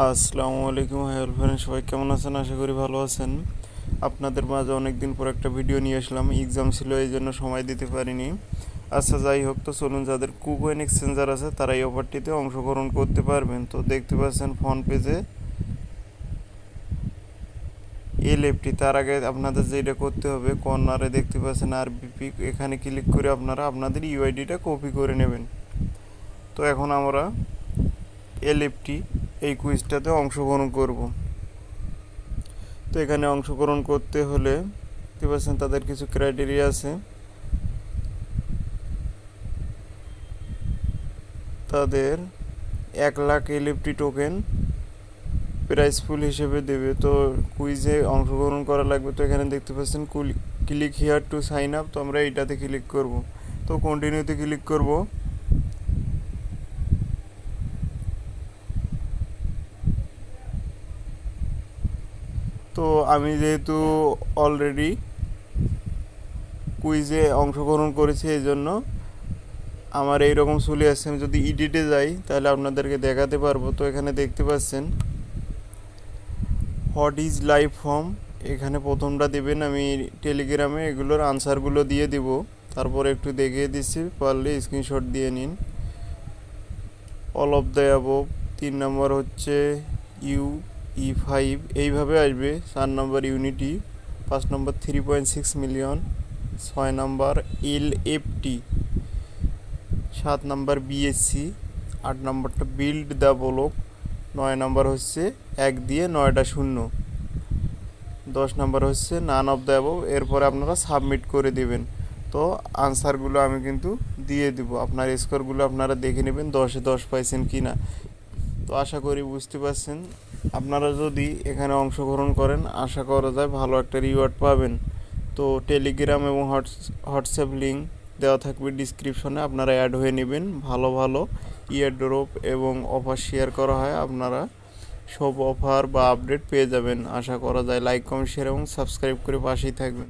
আসসালামু আলাইকুম help friend সবাই কেমন আছেন? আশা করি ভালো আছেন। আপনাদের মাঝে অনেক দিন পর একটা ভিডিও নিয়ে আসলাম। এক্সাম ছিল, এই জন্য সময় দিতে পারিনি। আচ্ছা যাই হোক, তো চলুন, যাদের কুকোয়েন এক্সচেঞ্জার আছে তারা এই অফারটিতে অংশগ্রহণ করতে পারবেন। তো দেখতে পাচ্ছেন ফোন পেজে এই লেপটি তার আগে আপনাদের যেটা করতে হবে কর্নারে দেখতে পাচ্ছেন আর বিপি এখানে ক্লিক করে আপনারা আপনাদের ইউআইডিটা কপি করে নেবেন। তো এখন আমরা এল এলএফটি এই কুইজটাতে অংশগ্রহণ করব। তো এখানে অংশগ্রহণ করতে হলে দেখতে পাচ্ছেন তাদের কিছু ক্রাইটেরিয়া আছে। তাদের এক lakh LFT token price pool হিসেবে দেবে। তো কুইজে অংশগ্রহণ করা লাগবে। তো এখানে দেখতে পাচ্ছেন click here to sign up. তো আমরা এইটাতে ক্লিক করব। তো কন্টিনিউতে ক্লিক করব। তো আমি যেহেতু অলরেডি কুইজে অংশগ্রহণ করেছি এই জন্য আমার এই রকম চলে আসছে। আমি যদি ইডিটে যাই, তাহলে আপনাদেরকে দেখাতে পারব। তো এখানে দেখতে পাচ্ছেন হোয়াট ইজ লাইভ ফর্ম এখানে প্রথমটা দেবেন, আমি টেলিগ্রামে এগুলোর আনসারগুলো দিয়ে দিব। তারপর একটু দেখিয়ে দিচ্ছি, পারলে স্ক্রিনশট দিয়ে নিন। অল অফ দ্য অ্যাবভ তিন নম্বর হচ্ছে ইউ ই ফাইভ এইভাবে আসবে। চার নম্বর ইউনিটি পাঁচ নম্বর থ্রি পয়েন্ট সিক্স মিলিয়ন ছয় নম্বর এল এফ টি সাত নম্বর বিএসসি আট নম্বরটা বিল্ড দ্য ব্লক নয় নম্বর হচ্ছে এক দিয়ে নয়টা শূন্য। দশ নম্বর হচ্ছে নান অফ দ্য অ্যাবভ এরপরে আপনারা সাবমিট করে দেবেন। তো আনসারগুলো আমি কিন্তু দিয়ে দিব। আপনার স্কোরগুলো আপনারা দেখে নেবেন দশে দশ পাইছেন কি না তো আশা করি বুঝতে পারছেন। আপনারা যদি এখানে অংশগ্রহণ করেন, আশা করা যায় ভালো একটা রিওয়ার্ড পাবেন। তো টেলিগ্রাম এবং হোয়াটসঅ্যাপ লিঙ্ক দেওয়া থাকবে ডিসক্রিপশনে আপনারা অ্যাড হয়ে নেবেন। ভালো ভালো ইয়ার ইয়ারড্রপ এবং অফার শেয়ার করা হয়, আপনারা সব অফার বা আপডেট পেয়ে যাবেন। আশা করা যায় লাইক কমেন্ট শেয়ার এবং সাবস্ক্রাইব করে পাশেই থাকবেন।